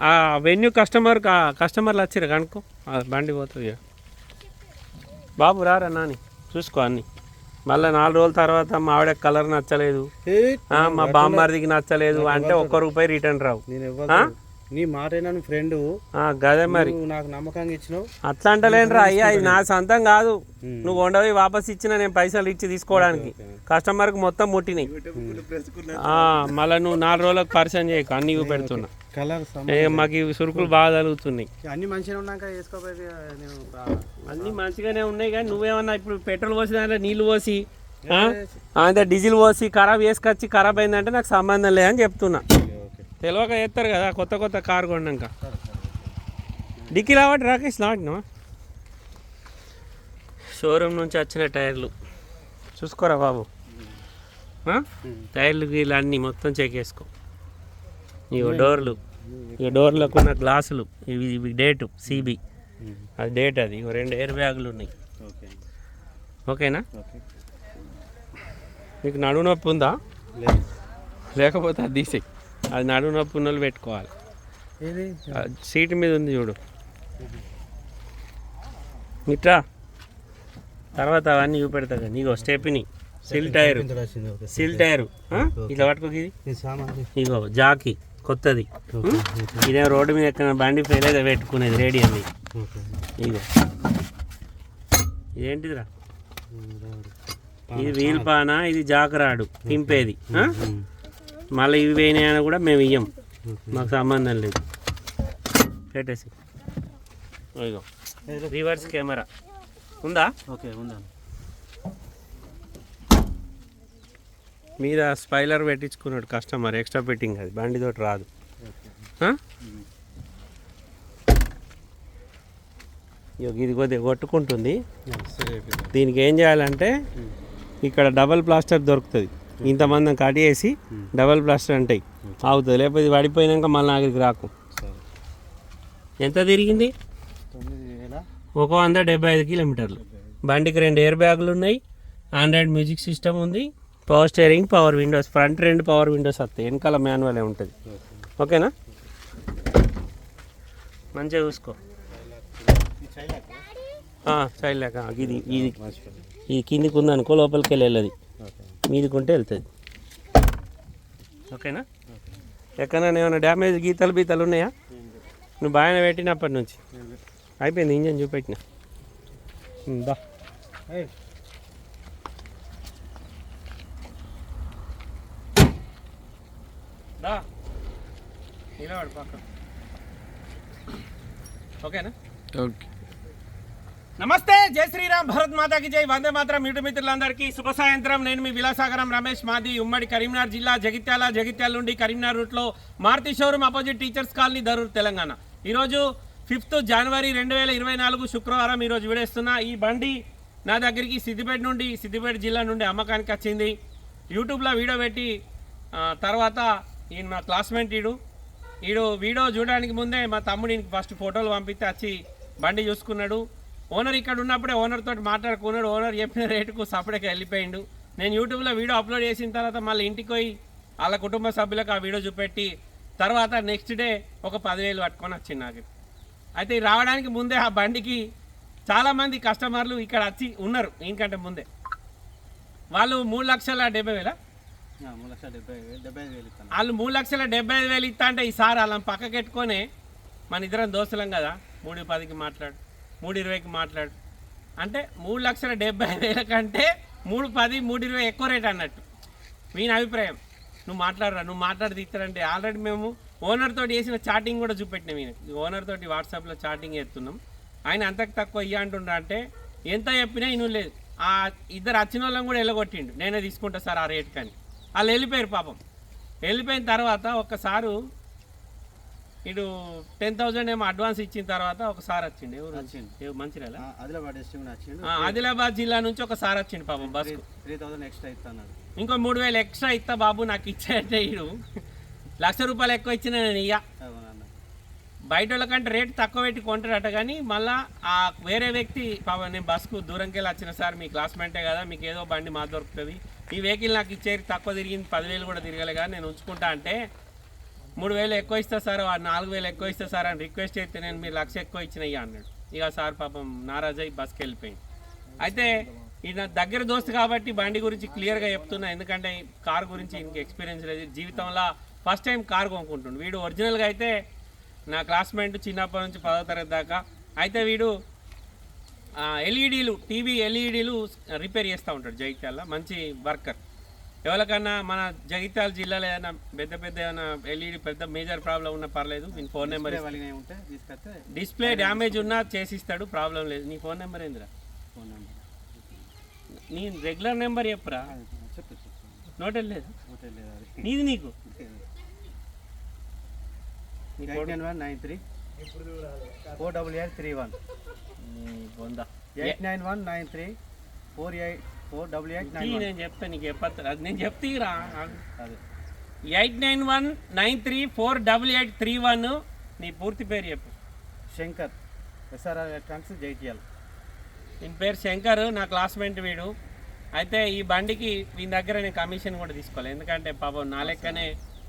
ఆ venue customer కస్టమర్లు వచ్చారు కనుక్కో. బండి పోతుంది. బాబు రారా నాని? చూసుకో అన్ని. మళ్ళీ నాలుగు రోజుల తర్వాత మా ఆవిడ కలర్ నచ్చలేదు. మా బామ్మర్దికి నచ్చలేదు అంటే ఒక్క రూపాయి రిటర్న్ రావు. నీ మాట అయినా ఫ్రెండ్. ఆ, గదే మరి. నాకు నమ్మకంగా ఇచ్చినావు. అట్లా అంటలేనురా అయ్యా ఇది నా సొంతం కాదు. నువ్వు ఉండవి వాపస్ ఇచ్చిన నేను పైసలు ఇచ్చి తీసుకోవడానికి. కస్టమర్కి మొత్తం ముట్టినాయి. ఆ, మళ్ళీ నువ్వు నాలుగు రోజులకు పరిచయం చేయకు అన్ని ఇవి పెడుతున్నా మాకు ఇవి సురుకులు బాగా తగులుతున్నాయి అన్ని మంచిగా ఉన్నాక అన్ని మంచిగానే ఉన్నాయి కానీ నువ్వేమన్నా ఇప్పుడు పెట్రోల్ పోసి దాంట్లో నీళ్ళు పోసి ఆ? అంతే డీజిల్ పోసి ఖరాబ్ వేసుకొచ్చి ఖరాబ్ అయిందంటే నాకు సంబంధం లేదని చెప్తున్నా. తెలియక చేస్తారు కదా కొత్త కొత్త కారు కొన్నాక. డిక్కీ రావట్ రాకేష్ నాటినా షోరూమ్ నుంచి వచ్చిన టైర్లు. చూసుకోరా బాబు? టైర్లు గీళ్ళు అన్నీ మొత్తం చెక్ చేసుకో. ఇగో డోర్లు. ఇక డోర్లకు ఉన్న గ్లాసులు. ఇవి ఇవి డేటు సిబి అది డేట్ అది. ఇగో రెండు ఎయిర్ బ్యాగులు ఉన్నాయి. ఓకే. ఓకేనా? ఓకే. మీకు నడుము నొప్పి ఉందా? లేకపోతే అది తీసేయి. అది నడుము నొప్పి ఉన్న వాళ్ళు పెట్టుకోవాలి సీట్ మీద ఉంది చూడు. మిట్రా తర్వాత అవన్నీ చూపెడతా ఇగో stepney seal tyre seal tyre? ఇట్లా పట్టుకోకి ఇగో జాకీ. కొత్తది. ఇదే రోడ్డు మీద ఎక్కడ బండి ఫెయిల్ అయితే పెట్టుకునేది రెడీ అని ఇగో ఇదేంటిదిరా? ఇది వీల్ పానా ఇది జాకరాడు. తింపేది ఆ? మళ్ళీ ఇవి పోయినాయని కూడా మేము ఇయ్యం. మాకు సంబంధం లేదు. పెట్టేసి. ఇగో రివర్స్ కెమెరా. ఉందా? ఓకే ఉందాను మీద స్పైలర్ పెట్టించుకున్నాడు కస్టమర్ ఎక్స్ట్రా పెట్టింగ్ అది. బండితోటి రాదు. ఇది కొద్దిగా కొట్టుకుంటుంది. దీనికి ఏం చేయాలంటే ఇక్కడ డబల్ ప్లాస్టర్ దొరుకుతుంది. ఇంతమంది కట్టేసి డబల్ ప్లాస్టర్ అంటాయి. ఆగుతుంది. లేకపోతే ఇది పడిపోయినాక మళ్ళీ ఆఖరికి రాకు. ఎంత తిరిగింది? ఒక వంద డెబ్బై ఐదు కిలోమీటర్లు. బండికి రెండు ఎయిర్ బ్యాగులు ఉన్నాయి. ఆండ్రాయిడ్ మ్యూజిక్ సిస్టమ్ ఉంది. Power steering power windows. Front రెండు పవర్ విండోస్ వస్తాయి. వెనకాల మాన్యువలే ఉంటుంది. ఓకే. ఓకేనా? మంచిగా చూసుకో. సైడ్ లేక ఇది ఇది. ఈ కిందికి ఉందనుకో లోపలికి వెళ్ళి వెళ్ళదు ఓకే మీదికి ఉంటే వెళ్తుంది. ఓకేనా? ఎక్కడైనా ఏమైనా డ్యామేజ్ గీతలు బీతలు ఉన్నాయా? నువ్వు బాగానే పెట్టినప్పటి నుంచి. అయిపోయింది ఇంజన్ చూపెట్టిన. నిలబడు పక్క ఓకేనా? ఓకే. నమస్తే జై శ్రీరామ్ భరత్ మాతాకి జై. వందే మాత్రం మీటు మిత్రులందరికీ శుభ సాయంత్రం. నేను మీ విలాసాగరం రమేష్ మాది ఉమ్మడి కరీంనగర్ జిల్లా జగిత్యాల జగిత్యాల నుండి కరీంనగర్ రూట్లో Maruti showroom opposite teachers colony Darur Telangana. ఈరోజు ఫిఫ్త్ జనవరి రెండు వేల ఇరవై నాలుగు శుక్రవారం ఈరోజు విడేస్తున్న ఈ బండి నా దగ్గరికి సిద్దిపేట నుండి సిద్దిపేట జిల్లా నుండి అమ్మకానికి వచ్చింది. యూట్యూబ్లో వీడియో పెట్టి తర్వాత ఈయన మా క్లాస్మేట్ ఈడు. ఈడు వీడియో చూడడానికి ముందే మా తమ్ముడు ఫస్ట్ ఫోటోలు పంపిస్తే వచ్చి బండి చూసుకున్నాడు. ఓనర్ ఇక్కడ ఉన్నప్పుడే ఓనర్ తోటి మాట్లాడుకున్నాడు. ఓనర్ చెప్పిన రేటుకు సపరేట్గా వెళ్ళిపోయిండు. నేను యూట్యూబ్లో వీడియో అప్లోడ్ చేసిన తర్వాత మళ్ళీ ఇంటికి పోయి వాళ్ళ కుటుంబ సభ్యులకు ఆ వీడియో చూపెట్టి తర్వాత నెక్స్ట్ డే ఒక పదివేలు పట్టుకొని వచ్చింది నాకు. అయితే రావడానికి ముందే ఆ బండికి చాలామంది కస్టమర్లు ఇక్కడ వచ్చి ఉన్నారు దీనికంటే ముందే. వాళ్ళు మూడు లక్షల డెబ్బై వేల? వాళ్ళు మూడు లక్షల డెబ్బై ఐదు వేలు ఇస్తా అంటే ఈసారి వాళ్ళని పక్కకెట్టుకొని మన ఇద్దరం దోస్తులం కదా మూడు పదికి మాట్లాడు. మూడు ఇరవైకి మాట్లాడు. అంటే మూడు లక్షల డెబ్బై ఐదు వేల కంటే మూడు పది మూడు ఇరవై ఎక్కువ రేట్ అన్నట్టు. మీ అభిప్రాయం? నువ్వు మాట్లాడరా నువ్వు మాట్లాడి తీస్తారంటే ఆల్రెడీ మేము ఓనర్ తోటి చేసిన చాటింగ్ కూడా చూపెట్టినాం మీకు ఓనర్ తోటి వాట్సాప్లో చాటింగ్ చేస్తున్నాం. ఆయన అంతకు తక్కువ ఇయ్య అంటుండ్రా అంటే ఎంత చెప్పినా ఇను లేదు. ఆ ఇద్దరు వచ్చిన వాళ్ళని కూడా వెళ్ళగొట్టిండు నేనే తీసుకుంటా సార్ ఆ రేట్ కానీ వాళ్ళు వెళ్ళిపోయారు పాపం. వెళ్ళిపోయిన తర్వాత ఒక్కసారు ఇటు టెన్ థౌజండ్ ఏమో అడ్వాన్స్ ఇచ్చిన తర్వాత ఒకసారి వచ్చిండు. ఎవరు వచ్చిండు. మంచిర్యాల? ఆదిలాబాద్ డిస్ట్రిక్ట్ వచ్చిండు. ఆదిలాబాద్ జిల్లా నుంచి ఒకసారి వచ్చిండు పాపం బస్కు. త్రీ థౌసండ్ ఎక్స్ట్రా ఇస్తాను ఇంకో మూడు వేలు ఎక్స్ట్రా ఇస్తా బాబు నాకు ఇచ్చాయంటే ఇడు. లక్ష రూపాయలు ఎక్కువ ఇచ్చిన నేను ఇయ్య. బయట వాళ్ళకంటే రేట్ తక్కువ పెట్టి కొంటాడట కానీ మళ్ళా ఆ వేరే వ్యక్తి పాపం నేను బస్కు దూరంకి వెళ్ళి వచ్చిన సార్ మీ క్లాస్మేటే కదా మీకు ఏదో బండి మా దొరుకుతుంది. ఈ వెహికల్ నాకు ఇచ్చేది తక్కువ తిరిగింది పదివేలు కూడా తిరగలే కానీ నేను ఉంచుకుంటా అంటే మూడు వేలు ఎక్కువ ఇస్తా సార్ ఆ నాలుగు వేలు ఎక్కువ ఇస్తా సార్ అని రిక్వెస్ట్ చేస్తే నేను మీరు లక్ష ఎక్కువ ఇచ్చినయ్యా అన్నాడు. ఇక సార్ పాపం నారాజ్ అయ్యి బస్కి వెళ్ళిపోయింది. అయితే ఈయన దగ్గర దోస్తు కాబట్టి బండి గురించి క్లియర్గా చెప్తున్నా ఎందుకంటే కార్ గురించి ఇంక ఎక్స్పీరియన్స్ లేదు. జీవితంలో ఫస్ట్ టైం కార్ కొనుక్కుంటుండు. వీడు ఒరిజినల్గా అయితే నా క్లాస్మేట్ చిన్నప్పటి నుంచి పదో తరగతి దాకా. అయితే వీడు ఎల్ఈడీలు టీవీ ఎల్ఈడీలు రిపేర్ చేస్తూ ఉంటాడు జైత్యాల మంచి వర్కర్ ఎవరికన్నా మన జగిత్యాల జిల్లాలో ఏదైనా పెద్ద పెద్ద ఏమైనా ఎల్ఈడి పెద్ద మేజర్ ప్రాబ్లం ఉన్నా పర్లేదు మీ ఫోన్ నెంబర్ డిస్ప్లే డ్యామేజ్ ఉన్నా చేసిస్తాడు ప్రాబ్లం లేదు. నీ ఫోన్ నెంబర్ ఏందిరా? Phone number. నీ రెగ్యులర్ నెంబర్ చెప్పురా. చెప్పు చెప్పు. నోటెల్ లేదు? నీది నీకు? Nine one nine three. Four double eight three one. నీ బొందా. Eight nine one nine three. Four eight four double eight nine one నేను చెప్తా నీకు చెప్పత్తా అది నేను చెప్తీరా అదే. Eight nine one nine three four double eight three one నీ పూర్తి పేరు చెప్పు. శంకర్ ఎస్ఆర్ఆర్ ఎలక్ట్రానిక్స్ జైటిఎల్. దీని పేరు శంకర్ నా క్లాస్మేట్ వీడు. అయితే ఈ బండికి వీని దగ్గర నేను కమిషన్ కూడా తీసుకోవాలి ఎందుకంటే పాపం నా లెక్కనే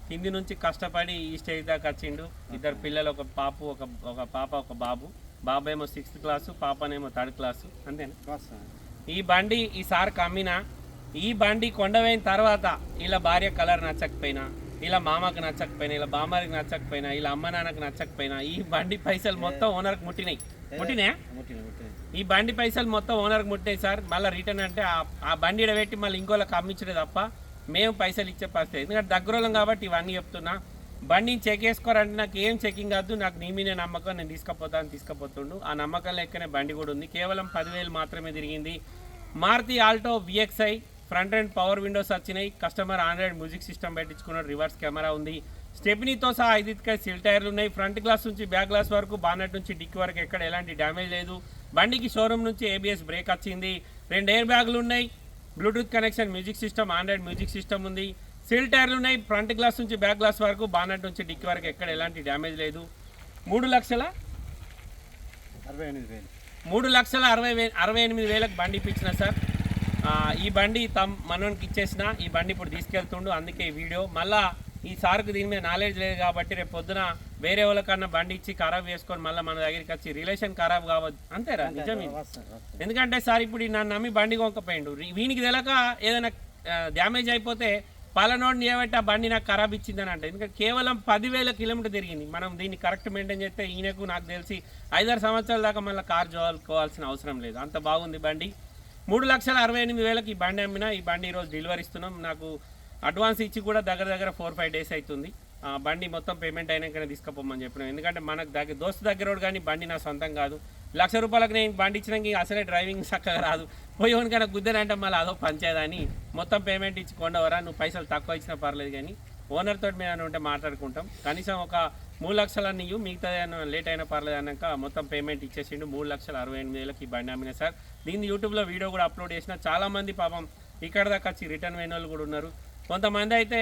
కింది నుంచి కష్టపడి ఈ స్టేజ్ దాకా వచ్చిండు. ఇద్దరు పిల్లలు ఒక పాపు ఒక ఒక పాప ఒక బాబు. బాబు ఏమో సిక్స్త్ క్లాసు పాపనేమో థర్డ్ క్లాసు. అంతేనా? ఈ బండి ఈసారి కమ్మినా ఈ బండి కొండపోయిన తర్వాత ఇలా భార్య కలర్ నచ్చకపోయినా ఇలా మామకు నచ్చకపోయినా ఇలా బామ్మకి నచ్చకపోయినా ఇలా అమ్మ నాన్నకు నచ్చకపోయినా ఈ బండి పైసలు మొత్తం ఓనర్కి ముట్టినాయి. ముట్టినాయా ముట్టిన ఈ బండి పైసలు మొత్తం ఓనర్కి ముట్టాయి సార్. మళ్ళీ రిటర్న్ అంటే ఆ- బండి ఈడ పెట్టి మళ్ళీ ఇంకోళ్ళకి అమ్మించడే తప్ప మేము పైసలు ఇచ్చే పరిస్థితి ఎందుకంటే దగ్గరోళ్ళం కాబట్టి ఇవన్నీ చెప్తున్నా. బండిని చెక్ చేసుకోరంటే నాకు ఏం చెకింగ్ కాదు. నాకు నీ మీద నమ్మకం. నేను తీసుకుపోతాను తీసుకపోతుండు. ఆ నమ్మకం లెక్కనే బండి కూడా ఉంది. కేవలం పదివేలు మాత్రమే తిరిగింది. Maruti Alto VXI front and power windows వచ్చినాయి. కస్టమర్ ఆండ్రాయిడ్ మ్యూజిక్ సిస్టమ్ పెట్టించుకున్నాడు. రివర్స్ కెమెరా ఉంది. స్టెప్నీతో సహా ఐదుకాయ సిల్ టైర్లు ఉన్నాయి. ఫ్రంట్ గ్లాస్ నుంచి బ్యాక్ గ్లాస్ వరకు బానెట్ నుంచి డిక్కి వరకు ఎక్కడ ఎలాంటి డ్యామేజ్ లేదు. బండికి షోరూమ్ నుంచి ఏబిఎస్ బ్రేక్ వచ్చింది. రెండు ఎయిర్ బ్యాగులు ఉన్నాయి. Bluetooth connection music system android music system ఉంది. సిల్ టైర్లు ఉన్నాయి. ఫ్రంట్ గ్లాస్ నుంచి బ్యాక్ గ్లాస్ వరకు బానెట్ నుంచి డిక్ వరకు ఎక్కడ ఎలాంటి డ్యామేజ్ లేదు. మూడు లక్షల అరవై ఎనిమిది వేలు. మూడు లక్షల అరవై వే అరవై ఎనిమిది వేలకు బండి ఇప్పించిన సార్. ఈ బండి తమ్ మనోనికి ఇచ్చేసిన ఈ బండి ఇప్పుడు తీసుకెళ్తుండు. అందుకే ఈ వీడియో. మళ్ళా ఈ సార్కు దీని మీద నాలెడ్జ్ లేదు కాబట్టి రేపు పొద్దున వేరే వాళ్ళకన్నా బండి ఇచ్చి ఖరాబ్ చేసుకొని మళ్ళీ మన దగ్గరికి వచ్చి రిలేషన్ ఖరాబ్ కావద్దు. అంతేరా నిజమే. ఎందుకంటే సార్ ఇప్పుడు నన్ను నమ్మి బండి కొనకపోయిండు. రి- వీనికి తెలక ఏదైనా డ్యామేజ్ అయిపోతే పలానోడిని ఏమంటే ఆ బండి నాకు ఖరాబ్ ఇచ్చిందని అంటే. ఎందుకంటే కేవలం పదివేల కిలోమీటర్ తిరిగింది. మనం దీన్ని కరెక్ట్ మెయింటైన్ చేస్తే ఈయనకు నాకు తెలిసి ఐదారు సంవత్సరాల దాకా మళ్ళీ కార్ జోలుకోవాల్సిన అవసరం లేదు. అంత బాగుంది బండి. మూడు లక్షల అరవై ఎనిమిది వేలకు ఈ బండి అమ్మినా ఈ బండి ఈరోజు డెలివరీ ఇస్తున్నాం. నాకు అడ్వాన్స్ ఇచ్చి కూడా దగ్గర దగ్గర ఫోర్ ఫైవ్ డేస్ అవుతుంది. ఆ బండి మొత్తం పేమెంట్ అయినాకనే తీసుకుపోమని చెప్పినాం. ఎందుకంటే మనకు దగ్గర దోస్తు దగ్గర కానీ బండి నా సొంతం కాదు. లక్ష రూపాయలకు నేను బండి ఇచ్చినాక అసలే డ్రైవింగ్ చక్కగా రాదు. పోయేవనికైనా గుద్దనంటే మళ్ళీ అదో పంచేదని మొత్తం పేమెంట్ ఇచ్చి కొండవరా నువ్వు పైసలు తక్కువ ఇచ్చినా పర్లేదు కానీ ఓనర్ తోటి మీద ఉంటే మాట్లాడుకుంటాం. కనీసం ఒక మూడు లక్షలు అన్నీ మిగతా లేట్ అయినా పర్లేదు అన్నాక మొత్తం పేమెంట్ ఇచ్చేసిండు. మూడు లక్షల అరవై ఎనిమిది వేలకి ఈ బండి అమ్మిన సార్. దీన్ని యూట్యూబ్లో వీడియో కూడా అప్లోడ్ చేసిన చాలామంది పాపం ఇక్కడ దాకా వచ్చి రిటర్న్ వేయని వాళ్ళు కూడా ఉన్నారు. కొంతమంది అయితే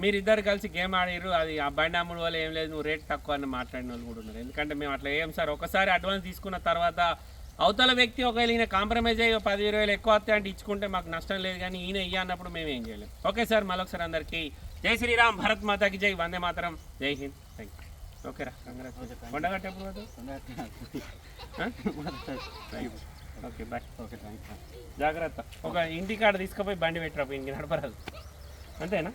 మీరిద్దరు కలిసి గేమ్ ఆడారు అది ఆ బండి అమ్ముడు వల్ల ఏం లేదు నువ్వు రేట్ తక్కువ అని మాట్లాడిన వాళ్ళు కూడా ఉన్నారు. ఎందుకంటే మేము అట్లా ఏం సార్ ఒకసారి అడ్వాన్స్ తీసుకున్న తర్వాత అవతల వ్యక్తి ఒకవేళ ఈయన కాంప్రమైజ్ అయ్యి పది ఇరవై వేలు ఎక్కువ వస్తాయి అంటే ఇచ్చుకుంటే మాకు నష్టం లేదు కానీ ఈయన ఇయ్య అన్నప్పుడు మేము ఏం చేయలేం. ఓకే సార్ మళ్ళొకసారి అందరికీ జై శ్రీరామ్ భరత్ మాతాకి జై వందే మాతరం జై హింద్ థ్యాంక్ యూ ఓకేరా కొండగట్ట ఎప్పుడు. Okay bye. Okay thank you జాగ్రత్త. ఒక ఇంటి కాడ తీసుకుపోయి బండి పెట్టరా ఇంక నడపరాదు. అంతేనా?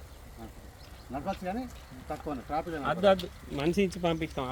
నడపచ్చు కానీ తక్కువ ట్రాఫిక్ అద్దు అద్దు మనిషి ఇచ్చి పంపిస్తాం